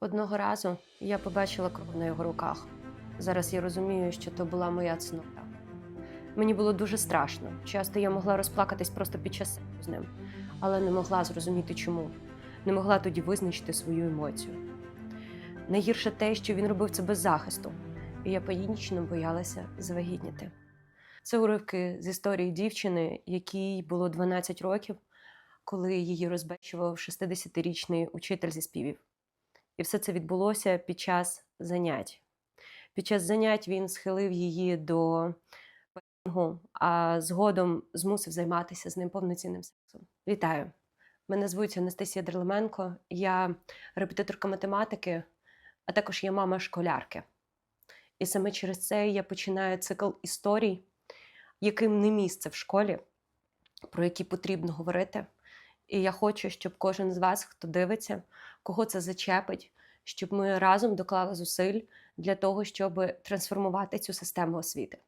Одного разу я побачила кров на його руках. Зараз я розумію, що то була моя цнота. Мені було дуже страшно. Часто я могла розплакатись просто під час з ним, але не могла зрозуміти чому. Не могла тоді визначити свою емоцію. Найгірше те, що він робив це без захисту, і я панічно боялася завагітніти. Це уривки з історії дівчини, якій було 12 років, коли її розбещував 60-річний учитель зі співів. І все це відбулося під час занять. Під час занять він схилив її до пенінгу, а згодом змусив займатися з ним повноцінним сексом. Вітаю! Мене звуть Анастасія Дерлеменко, я репетиторка математики, а також я мама школярки. І саме через це я починаю цикл історій, яким не місце в школі, про які потрібно говорити. І я хочу, щоб кожен з вас, хто дивиться, кого це зачепить, щоб ми разом доклали зусиль для того, щоб трансформувати цю систему освіти.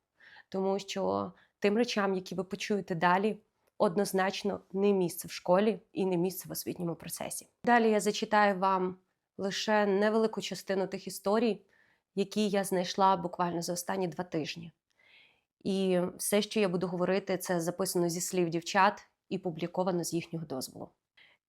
Тому що тим речам, які ви почуєте далі, однозначно не місце в школі і не місце в освітньому процесі. Далі я зачитаю вам лише невелику частину тих історій, які я знайшла буквально за останні два тижні. І все, що я буду говорити, це записано зі слів дівчат і публіковано з їхнього дозволу.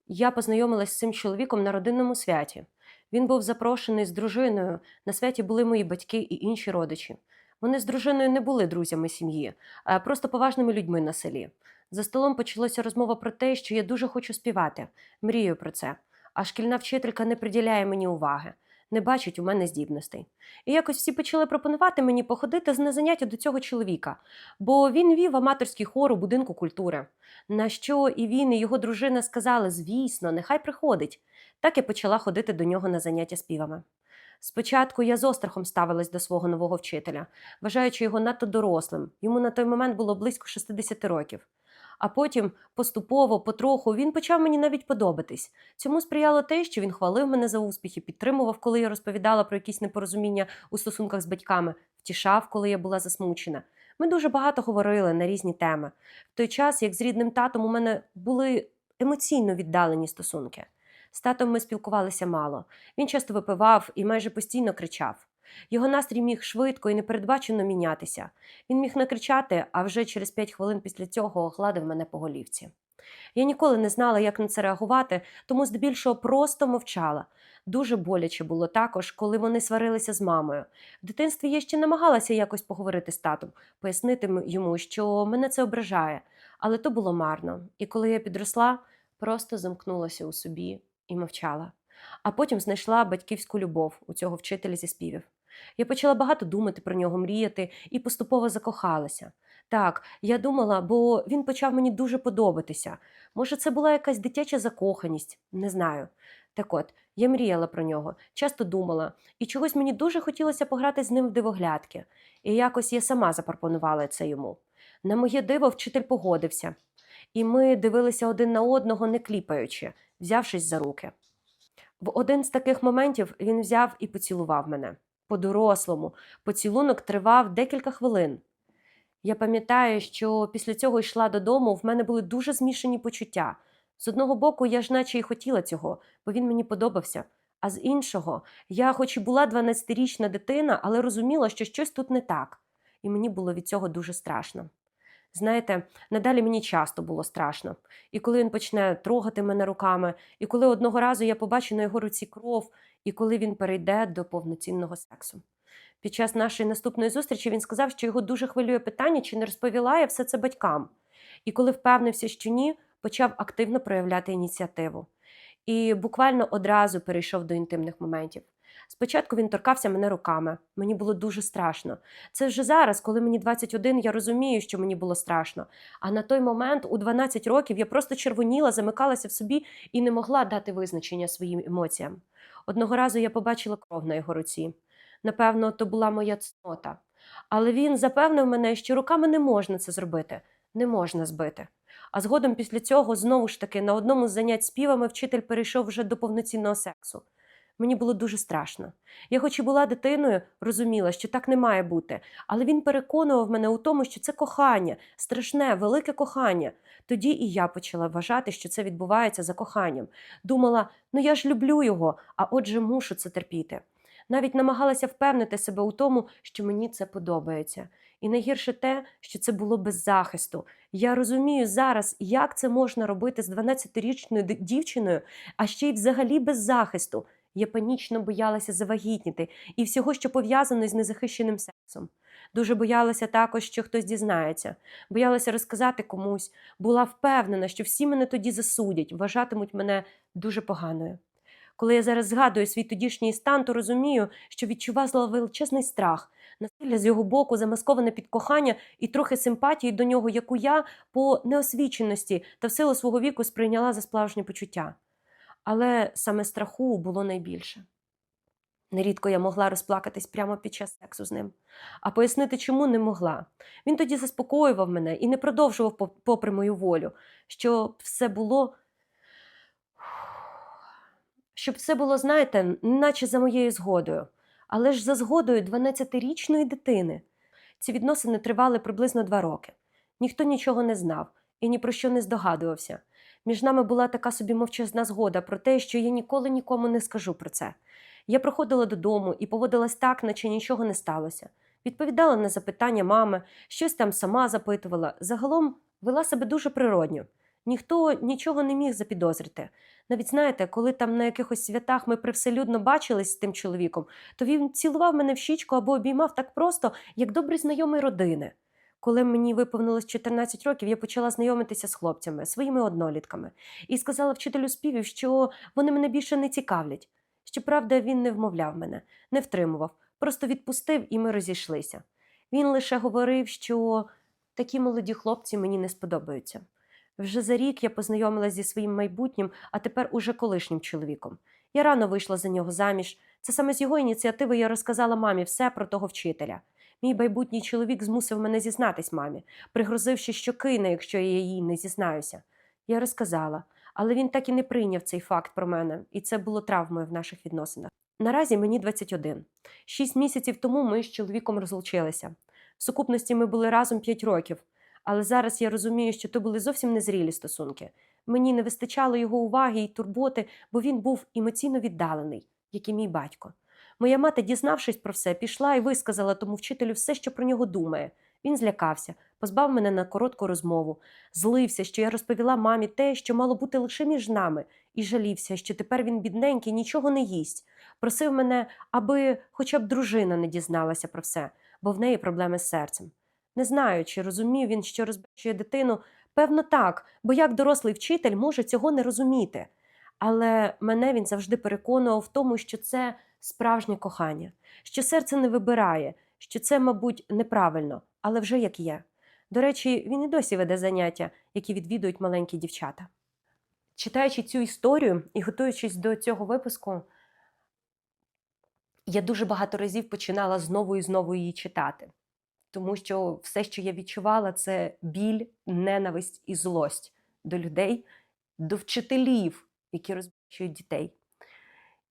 Я познайомилась з цим чоловіком на родинному святі. Він був запрошений з дружиною. На святі були мої батьки і інші родичі. Вони з дружиною не були друзями сім'ї, а просто поважними людьми на селі. За столом почалася розмова про те, що я дуже хочу співати, мрію про це. А шкільна вчителька не приділяє мені уваги, не бачить у мене здібностей. І якось всі почали пропонувати мені походити з на заняття до цього чоловіка, бо він вів аматорський хор у будинку культури. На що і він, і його дружина сказали: звісно, нехай приходить. Так я почала ходити до нього на заняття співами. Спочатку я з острахом ставилась до свого нового вчителя, вважаючи його надто дорослим. Йому на той момент було близько 60 років. А потім, поступово, потроху, він почав мені навіть подобатись. Цьому сприяло те, що він хвалив мене за успіхи, підтримував, коли я розповідала про якісь непорозуміння у стосунках з батьками, втішав, коли я була засмучена. Ми дуже багато говорили на різні теми. В той час, як з рідним татом, у мене були емоційно віддалені стосунки. З татом ми спілкувалися мало. Він часто випивав і майже постійно кричав. Його настрій міг швидко і непередбачено мінятися. Він міг накричати, а вже через п'ять хвилин після цього огладив мене по голівці. Я ніколи не знала, як на це реагувати, тому здебільшого просто мовчала. Дуже боляче було також, коли вони сварилися з мамою. В дитинстві я ще намагалася якось поговорити з татом, пояснити йому, що мене це ображає, але то було марно. І коли я підросла, просто замкнулася у собі і мовчала. А потім знайшла батьківську любов у цього вчителя зі співів. Я почала багато думати про нього, мріяти і поступово закохалася. Так, я думала, бо він почав мені дуже подобатися. Може, це була якась дитяча закоханість, не знаю. Так от, я мріяла про нього, часто думала, і чогось мені дуже хотілося пограти з ним в дивоглядки. І якось я сама запропонувала це йому. На моє диво, вчитель погодився. І ми дивилися один на одного, не кліпаючи, взявшись за руки. В один з таких моментів він взяв і поцілував мене по-дорослому. Поцілунок тривав декілька хвилин. Я пам'ятаю, що після цього йшла додому, в мене були дуже змішані почуття. З одного боку, я ж наче й хотіла цього, бо він мені подобався. А з іншого, я, хоч і була 12-річна дитина, але розуміла, що щось тут не так, і мені було від цього дуже страшно. Знаєте, надалі мені часто було страшно. І коли він почне трогати мене руками, і коли одного разу я побачу на його руці кров, і коли він перейде до повноцінного сексу. Під час нашої наступної зустрічі він сказав, що його дуже хвилює питання, чи не розповіла я все це батькам. І коли впевнився, що ні, почав активно проявляти ініціативу. І буквально одразу перейшов до інтимних моментів. Спочатку він торкався мене руками. Мені було дуже страшно. Це вже зараз, коли мені 21, я розумію, що мені було страшно. А на той момент, у 12 років, я просто червоніла, замикалася в собі і не могла дати визначення своїм емоціям. Одного разу я побачила кров на його руці. Напевно, то була моя цнота. Але він запевнив мене, що руками не можна це зробити, не можна збити. А згодом після цього, знову ж таки, на одному з занять співами вчитель перейшов вже до повноцінного сексу. Мені було дуже страшно. Я, хоч і була дитиною, розуміла, що так не має бути, але він переконував мене у тому, що це кохання, страшне, велике кохання. Тоді і я почала вважати, що це відбувається за коханням. Думала, ну я ж люблю його, а отже, мушу це терпіти. Навіть намагалася впевнити себе у тому, що мені це подобається. І найгірше те, що це було без захисту. Я розумію зараз, як це можна робити з 12-річною дівчиною, а ще й взагалі без захисту. Я панічно боялася завагітніти і всього, що пов'язано з незахищеним сексом. Дуже боялася також, що хтось дізнається, боялася розказати комусь, була впевнена, що всі мене тоді засудять, вважатимуть мене дуже поганою. Коли я зараз згадую свій тодішній стан, то розумію, що відчувала величезний страх, насилля з його боку, замасковане під кохання і трохи симпатії до нього, яку я по неосвіченості та в силу свого віку сприйняла за справжнє почуття. Але саме страху було найбільше. Нерідко я могла розплакатись прямо під час сексу з ним, а пояснити, чому не могла. Він тоді заспокоював мене і не продовжував попри мою волю, щоб все було. Щоб все було, знаєте, наче за моєю згодою, але ж за згодою 12-річної дитини. Ці відносини тривали приблизно два роки. Ніхто нічого не знав і ні про що не здогадувався. Між нами була така собі мовчазна згода про те, що я ніколи нікому не скажу про це. Я приходила додому і поводилась так, наче нічого не сталося. Відповідала на запитання мами, щось там сама запитувала. Загалом вела себе дуже природньо. Ніхто нічого не міг запідозрити. Навіть знаєте, коли там на якихось святах ми привселюдно бачились з тим чоловіком, то він цілував мене в щічку або обіймав так просто, як добрий знайомий родини. Коли мені виповнилось 14 років, я почала знайомитися з хлопцями, своїми однолітками, і сказала вчителю співів, що вони мене більше не цікавлять. Щоправда, він не вмовляв мене, не втримував, просто відпустив і ми розійшлися. Він лише говорив, що такі молоді хлопці мені не сподобаються. Вже за рік я познайомилася зі своїм майбутнім, а тепер уже колишнім чоловіком. Я рано вийшла за нього заміж. Це саме з його ініціативи я розказала мамі все про того вчителя. Мій майбутній чоловік змусив мене зізнатись мамі, пригрозивши, що кине, якщо я їй не зізнаюся. Я розказала, але він так і не прийняв цей факт про мене, і це було травмою в наших відносинах. Наразі мені 21. Шість місяців тому ми з чоловіком розлучилися. В сукупності ми були разом 5 років, але зараз я розумію, що то були зовсім незрілі стосунки. Мені не вистачало його уваги і турботи, бо він був емоційно віддалений, як і мій батько. Моя мати, дізнавшись про все, пішла і висказала тому вчителю все, що про нього думає. Він злякався, позбав мене на коротку розмову, злився, що я розповіла мамі те, що мало бути лише між нами, і жалівся, що тепер він бідненький, нічого не їсть. Просив мене, аби хоча б дружина не дізналася про все, бо в неї проблеми з серцем. Не знаю, чи розумів він, що розбачує дитину. Певно, так, бо як дорослий вчитель може цього не розуміти. Але мене він завжди переконував в тому, що це справжнє кохання, що серце не вибирає, що це, мабуть, неправильно, але вже як є. До речі, він і досі веде заняття, які відвідують маленькі дівчата. Читаючи цю історію і готуючись до цього випуску, я дуже багато разів починала знову і знову її читати, тому що все, що я відчувала, це біль, ненависть і злость до людей, до вчителів, які розбачують дітей.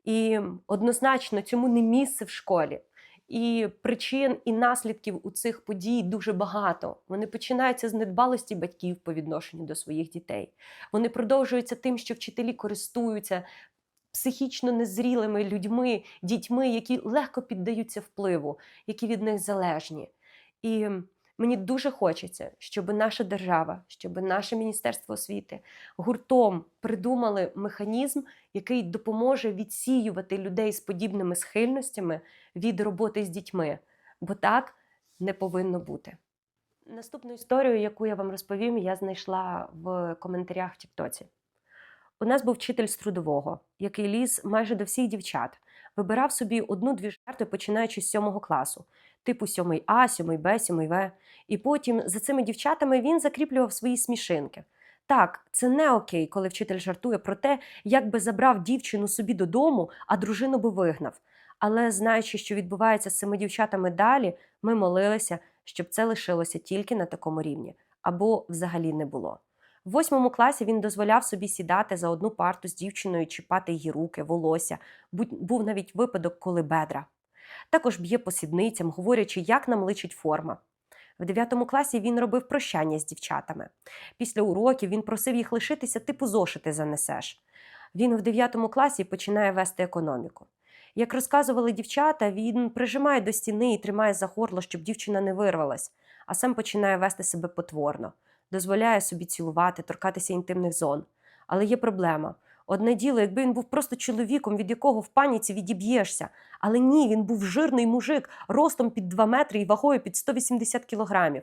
І однозначно цьому не місце в школі. І причин і наслідків у цих подій дуже багато. Вони починаються з недбалості батьків по відношенню до своїх дітей. Вони продовжуються тим, що вчителі користуються психічно незрілими людьми, дітьми, які легко піддаються впливу, які від них залежні. І мені дуже хочеться, щоб наша держава, щоб наше міністерство освіти гуртом придумали механізм, який допоможе відсіювати людей з подібними схильностями від роботи з дітьми, бо так не повинно бути. Наступну історію, яку я вам розповім, я знайшла в коментарях в Тіктоці. У нас був вчитель з трудового, який ліз майже до всіх дівчат, вибирав собі одну-дві жертви, починаючи з сьомого класу, типу 7 А, 7 Б, 7 В. І потім за цими дівчатами він закріплював свої смішинки. Так, це не окей, коли вчитель жартує про те, як би забрав дівчину собі додому, а дружину би вигнав. Але знаючи, що відбувається з цими дівчатами далі, ми молилися, щоб це лишилося тільки на такому рівні або взагалі не було. В восьмому класі він дозволяв собі сідати за одну парту з дівчиною, чіпати її руки, волосся. Був навіть випадок, коли бедра. Також б'є по сідницям, говорячи, як нам личить форма. В 9 класі він робив прощання з дівчатами. Після уроків він просив їх лишитися, типу зошити занесеш. Він в 9 класі починає вести економіку. Як розказували дівчата, він прижимає до стіни і тримає за горло, щоб дівчина не вирвалась, а сам починає вести себе потворно, дозволяє собі цілувати, торкатися інтимних зон. Але є проблема. Одне діло, якби він був просто чоловіком, від якого в паніці відіб'єшся. Але ні, він був жирний мужик, ростом під 2 метри і вагою під 180 кілограмів.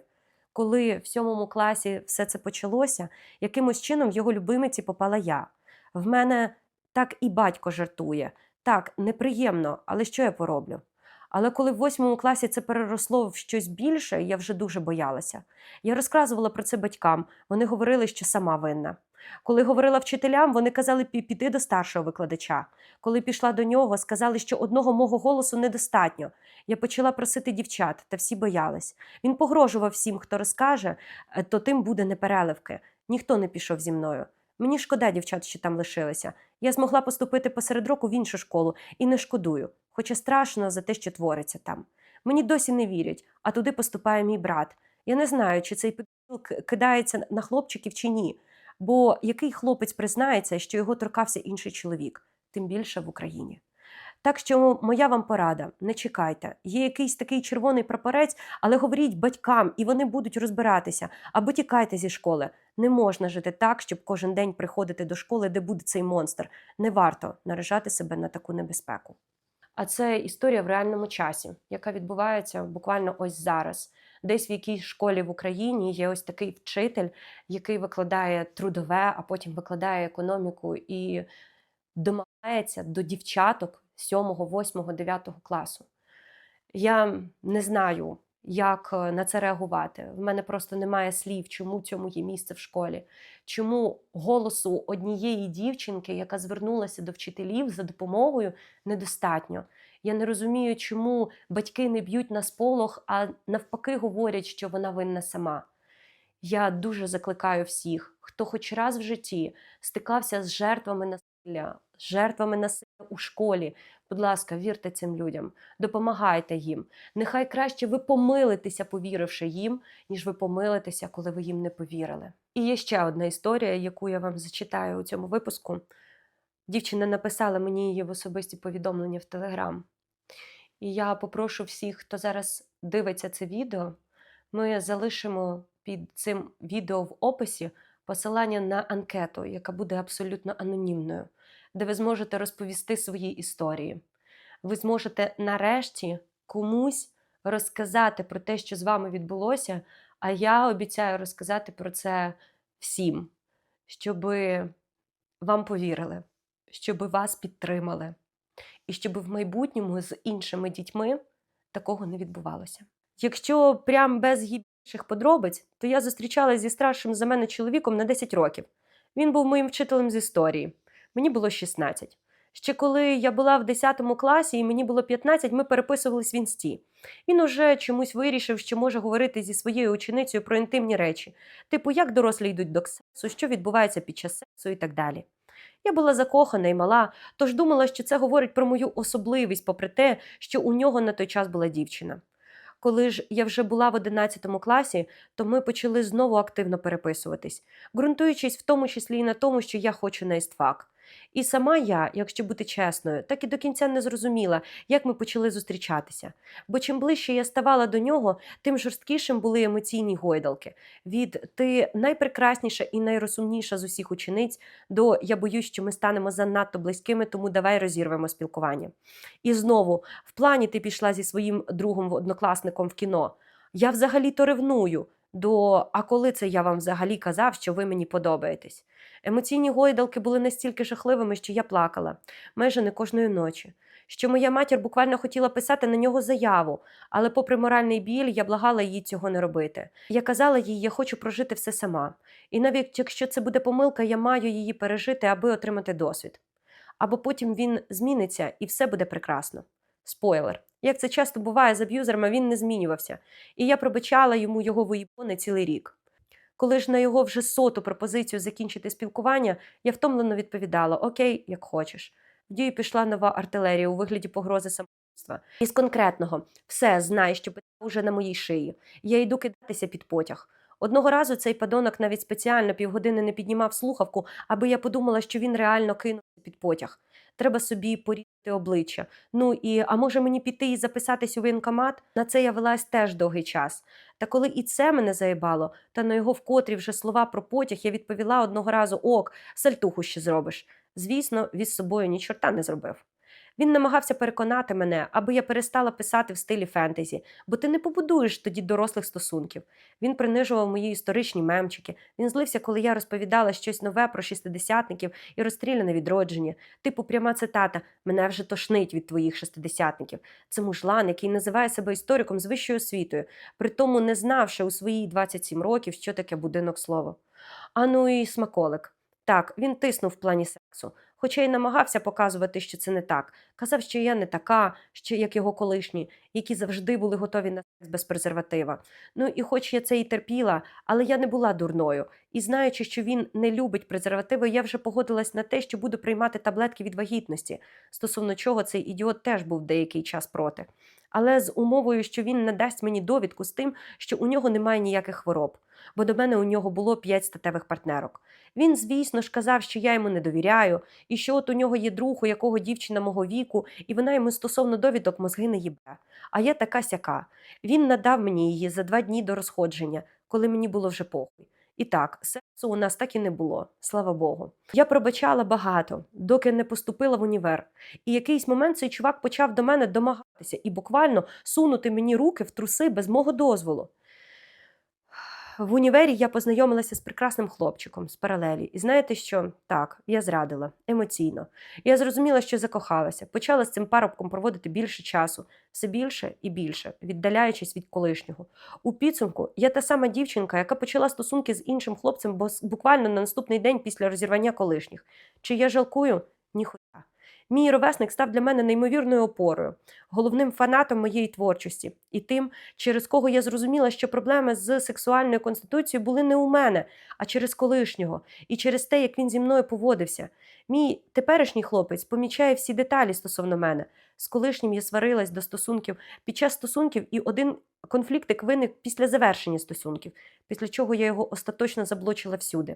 Коли в сьомому класі все це почалося, якимось чином в його любимиці попала я. В мене так і батько жартує. Так, неприємно, але що я пороблю? Але коли в восьмому класі це переросло в щось більше, я вже дуже боялася. Я розказувала про це батькам, вони говорили, що сама винна. Коли говорила вчителям, вони казали піти до старшого викладача. Коли пішла до нього, сказали, що одного мого голосу недостатньо. Я почала просити дівчат, та всі боялись. Він погрожував всім, хто розкаже, е, то тим буде непереливки. Ніхто не пішов зі мною. Мені шкода дівчат, що там лишилися. Я змогла поступити посеред року в іншу школу і не шкодую, хоча страшно за те, що твориться там. Мені досі не вірять, а туди поступає мій брат. Я не знаю, чи цей педофіл кидається на хлопчиків чи ні. Бо який хлопець признається, що його торкався інший чоловік, тим більше в Україні. Так що моя вам порада: не чекайте. Є якийсь такий червоний прапорець, але говоріть батькам, і вони будуть розбиратися, або тікайте зі школи. Не можна жити так, щоб кожен день приходити до школи, де буде цей монстр. Не варто наражати себе на таку небезпеку. А це історія в реальному часі, яка відбувається буквально ось зараз. Десь в якійсь школі в Україні є ось такий вчитель, який викладає трудове, а потім викладає економіку і домагається до дівчаток 7, 8, 9 класу. Я не знаю, як е, на це реагувати. В мене просто немає слів, чому цьому є місце в школі, чому голосу однієї дівчинки, яка звернулася до вчителів за допомогою, недостатньо. Я не розумію, чому батьки не б'ють на сполох, а навпаки говорять, що вона винна сама. Я дуже закликаю всіх, хто хоч раз в житті стикався з жертвами насилля, з жертвами насилля у школі. Будь ласка, вірте цим людям, допомагайте їм. Нехай краще ви помилитеся, повіривши їм, ніж ви помилитеся, коли ви їм не повірили. І є ще одна історія, яку я вам зачитаю у цьому випуску. Дівчина написала мені її в особисті повідомлення в Телеграм. І я попрошу всіх, хто зараз дивиться це відео, ми залишимо під цим відео в описі посилання на анкету, яка буде абсолютно анонімною, де ви зможете розповісти свої історії. Ви зможете нарешті комусь розказати про те, що з вами відбулося, а я обіцяю розказати про це всім, щоб вам повірили, щоб вас підтримали, і щоб в майбутньому з іншими дітьми такого не відбувалося. Якщо прям без гібніших подробиць, то я зустрічалася зі старшим за мене чоловіком на 10 років. Він був моїм вчителем з історії. Мені було 16. Ще коли я була в 10 класі і мені було 15, ми переписувались в інсті. Він уже чомусь вирішив, що може говорити зі своєю ученицею про інтимні речі, типу, як дорослі йдуть до сексу, що відбувається під час сексу і так далі. Я була закохана і мала, тож думала, що це говорить про мою особливість, попри те, що у нього на той час була дівчина. Коли ж я вже була в 11 класі, то ми почали знову активно переписуватись, ґрунтуючись в тому числі і на тому, що я хочу на істфак. І сама я, якщо бути чесною, так і до кінця не зрозуміла, як ми почали зустрічатися. Бо чим ближче я ставала до нього, тим жорсткішим були емоційні гойдалки. Від ти найпрекрасніша і найрозумніша з усіх учениць до я боюсь, що ми станемо занадто близькими, тому давай розірвемо спілкування. І знову, в плані ти пішла зі своїм другом однокласником в кіно. Я взагалі-то ревную. До а коли це я вам взагалі казав, що ви мені подобаєтесь? Емоційні гойдалки були настільки жахливими, що я плакала майже не кожної ночі. Що моя матір буквально хотіла писати на нього заяву, але, попри моральний біль, я благала її цього не робити. Я казала їй, я хочу прожити все сама. І навіть якщо це буде помилка, я маю її пережити, аби отримати досвід. Або потім він зміниться і все буде прекрасно. Спойлер. Як це часто буває з аб'юзерами, він не змінювався, і я пробачала йому його воїбони цілий рік. Коли ж на його вже соту пропозицію закінчити спілкування, я втомлено відповідала: Окей, як хочеш. В дію пішла нова артилерія у вигляді погрози самогубства. Із конкретного все знай, що питання уже на моїй шиї. Я йду кидатися під потяг. Одного разу цей падонок навіть спеціально півгодини не піднімав слухавку, аби я подумала, що він реально кинувся під потяг. Треба собі порізати обличчя. Ну і а може мені піти і записатись у воєнкомат? На це я велась теж довгий час. Та коли і це мене заїбало, та на його вкотрі вже слова про потяг я відповіла одного разу: ок, сальтуху ще зробиш. Звісно, він з собою ні чорта не зробив. Він намагався переконати мене, аби я перестала писати в стилі фентезі, бо ти не побудуєш тоді дорослих стосунків. Він принижував мої історичні мемчики. Він злився, коли я розповідала щось нове про шістидесятників і розстріляне відродження. Типу, пряма цитата: Мене вже тошнить від твоїх шестидесятників. Це мужлан, який називає себе істориком з вищою освітою, при тому не знавши у свої 27 років, що таке будинок слова. А ну і смаколик. Так, він тиснув в плані сексу, хоча й намагався показувати, що це не так. Казав, що я не така, що як його колишні, які завжди були готові на секс без презерватива. Ну і хоч я це і терпіла, але я не була дурною. І знаючи, що він не любить презервативи, я вже погодилась на те, що буду приймати таблетки від вагітності, стосовно чого цей ідіот теж був деякий час проти. Але з умовою, що він надасть мені довідку з тим, що у нього немає ніяких хвороб, бо до мене у нього було п'ять статевих партнерок. Він, звісно ж, казав, що я йому не довіряю, і що от у нього є друг, у якого дівчина мого віку, і вона йому стосовно довідок мозги не їбе. А я така сяка. Він надав мені її за два дні до розходження, коли мені було вже похуй. І так, сексу у нас так і не було, слава Богу. Я пробачала багато, доки не поступила в універ. І якийсь момент цей чувак почав до мене домагатися і буквально сунути мені руки в труси без мого дозволу. В універі я познайомилася з прекрасним хлопчиком з паралелі. І знаєте що? Так, я зрадила емоційно. Я зрозуміла, що закохалася. Почала з цим парубком проводити більше часу, все більше і більше, віддаляючись від колишнього. У підсумку я та сама дівчинка, яка почала стосунки з іншим хлопцем буквально на наступний день після розірвання колишніх. Чи я жалкую? Мій ровесник став для мене неймовірною опорою, головним фанатом моєї творчості і тим, через кого я зрозуміла, що проблеми з сексуальною конституцією були не у мене, а через колишнього, і через те, як він зі мною поводився. Мій теперішній хлопець помічає всі деталі стосовно мене. З колишнім я сварилась до стосунків під час стосунків, і один конфліктик виник після завершення стосунків, після чого я його остаточно заблочила всюди.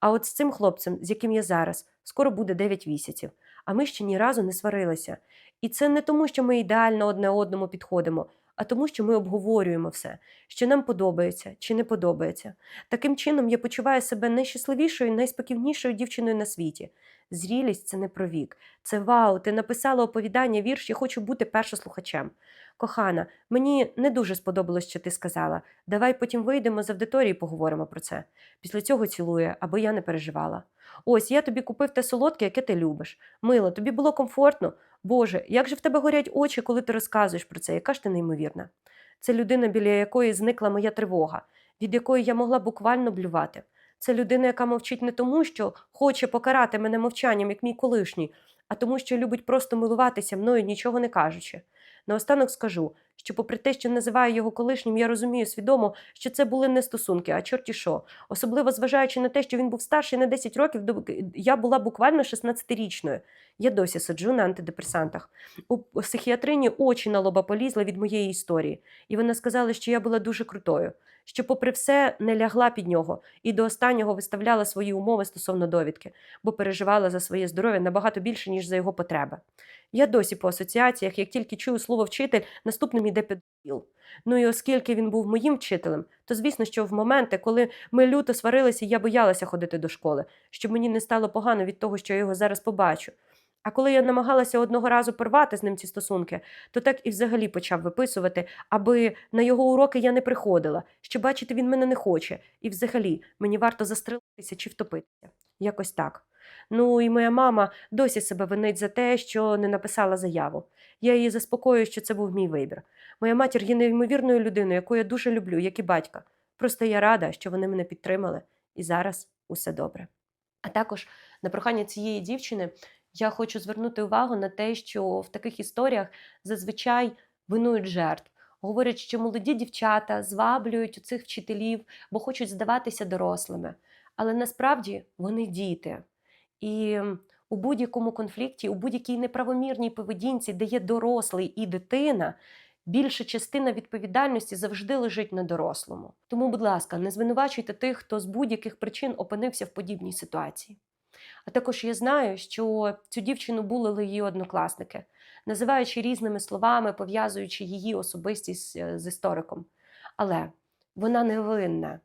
А от з цим хлопцем, з яким я зараз, скоро буде 9 місяців, а ми ще ні разу не сварилися. І це не тому, що ми ідеально одне одному підходимо, а тому, що ми обговорюємо все, що нам подобається чи не подобається. Таким чином, я почуваю себе найщасливішою, найспокійнішою дівчиною на світі. Зрілість це не про вік. Це вау, ти написала оповідання, вірш, я хочу бути першослухачем. Кохана, мені не дуже сподобалось, що ти сказала. Давай потім вийдемо з аудиторії і поговоримо про це. Після цього цілує, аби я не переживала. Ось я тобі купив те солодке, яке ти любиш. Мило, тобі було комфортно. Боже, як же в тебе горять очі, коли ти розказуєш про це, яка ж ти неймовірна. Це людина, біля якої зникла моя тривога, від якої я могла буквально блювати. Це людина, яка мовчить не тому, що хоче покарати мене мовчанням, як мій колишній, а тому, що любить просто милуватися мною, нічого не кажучи. Наостанок скажу, що, попри те, що називаю його колишнім, я розумію свідомо, що це були не стосунки, а чорті що. Особливо зважаючи на те, що він був старший на 10 років, я була буквально 16-річною. Я досі сиджу на антидепресантах. У психіатрині очі на лоба полізли від моєї історії, і вона сказала, що я була дуже крутою, що, попри все, не лягла під нього і до останнього виставляла свої умови стосовно довідки, бо переживала за своє здоров'я набагато більше, ніж за його потреби. Я досі по асоціаціях, як тільки чую слово вчитель, наступним іде педофіл. Ну і оскільки він був моїм вчителем, то звісно, що в моменти, коли ми люто сварилися, я боялася ходити до школи, щоб мені не стало погано від того, що я його зараз побачу. А коли я намагалася одного разу порвати з ним ці стосунки, то так і взагалі почав виписувати, аби на його уроки я не приходила, що бачити він мене не хоче, і взагалі мені варто застрелитися чи втопитися. Якось так. Ну і моя мама досі себе винить за те, що не написала заяву. Я її заспокоюю, що це був мій вибір. Моя матір є неймовірною людиною, яку я дуже люблю, як і батька. Просто я рада, що вони мене підтримали, і зараз усе добре. А також на прохання цієї дівчини я хочу звернути увагу на те, що в таких історіях зазвичай винують жертв. Говорять, що молоді дівчата зваблюють у цих вчителів, бо хочуть здаватися дорослими. Але насправді вони діти. І у будь-якому конфлікті, у будь-якій неправомірній поведінці, де є дорослий і дитина, більша частина відповідальності завжди лежить на дорослому. Тому, будь ласка, не звинувачуйте тих, хто з будь-яких причин опинився в подібній ситуації. А також я знаю, що цю дівчину булили її однокласники, називаючи різними словами, пов'язуючи її особистість з, з істориком. Але вона невинна.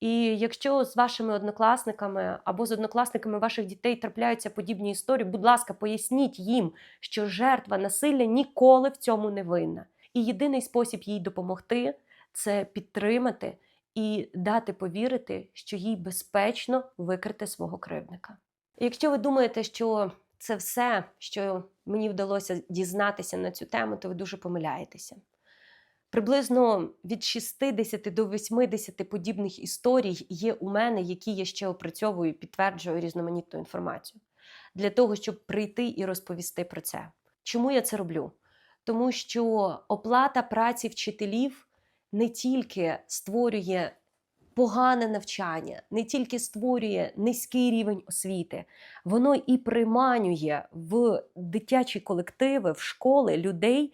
І якщо з вашими однокласниками або з однокласниками ваших дітей трапляються подібні історії, будь ласка, поясніть їм, що жертва насилля ніколи в цьому не винна. І єдиний спосіб їй допомогти це підтримати і дати повірити, що їй безпечно викрити свого кривдника. Якщо ви думаєте, що це все, що мені вдалося дізнатися на цю тему, то ви дуже помиляєтеся. Приблизно від 60 до 80 подібних історій є у мене, які я ще опрацьовую і підтверджую різноманітну інформацію для того, щоб прийти і розповісти про це. Чому я це роблю? Тому що оплата праці вчителів не тільки створює погане навчання, не тільки створює низький рівень освіти, воно і приманює в дитячі колективи, в школи людей,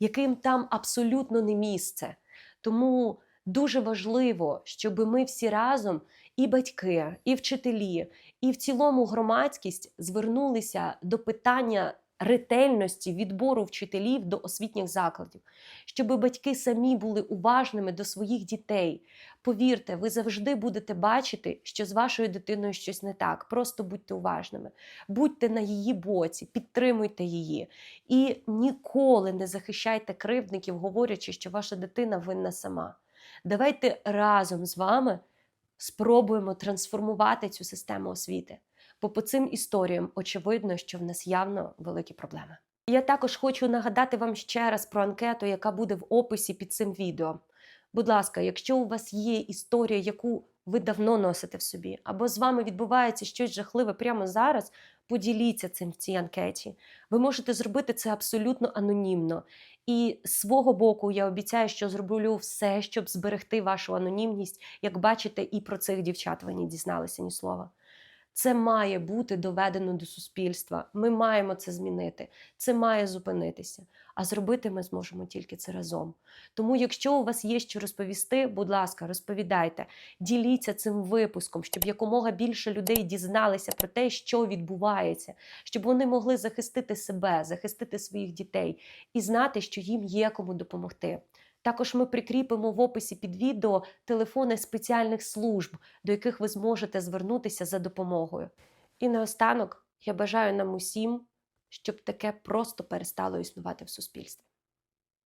яким там абсолютно не місце. Тому дуже важливо, щоб ми всі разом, і батьки, і вчителі, і в цілому громадськість звернулися до питання ретельності відбору вчителів до освітніх закладів, щоб батьки самі були уважними до своїх дітей. Повірте, ви завжди будете бачити, що з вашою дитиною щось не так. Просто будьте уважними, будьте на її боці, підтримуйте її і ніколи не захищайте кривдників, говорячи, що ваша дитина винна сама. Давайте разом з вами спробуємо трансформувати цю систему освіти. Бо по цим історіям очевидно, що в нас явно великі проблеми. Я також хочу нагадати вам ще раз про анкету, яка буде в описі під цим відео. Будь ласка, якщо у вас є історія, яку ви давно носите в собі, або з вами відбувається щось жахливе прямо зараз, поділіться цим в цій анкеті. Ви можете зробити це абсолютно анонімно. І з свого боку я обіцяю, що зроблю все, щоб зберегти вашу анонімність. Як бачите, і про цих дівчат ви не дізналися ні слова. Це має бути доведено до суспільства. Ми маємо це змінити. Це має зупинитися. А зробити ми зможемо тільки це разом. Тому, якщо у вас є що розповісти, будь ласка, розповідайте, діліться цим випуском, щоб якомога більше людей дізналися про те, що відбувається, щоб вони могли захистити себе, захистити своїх дітей і знати, що їм є кому допомогти. Також ми прикріпимо в описі під відео телефони спеціальних служб, до яких ви зможете звернутися за допомогою. І наостанок я бажаю нам усім, щоб таке просто перестало існувати в суспільстві.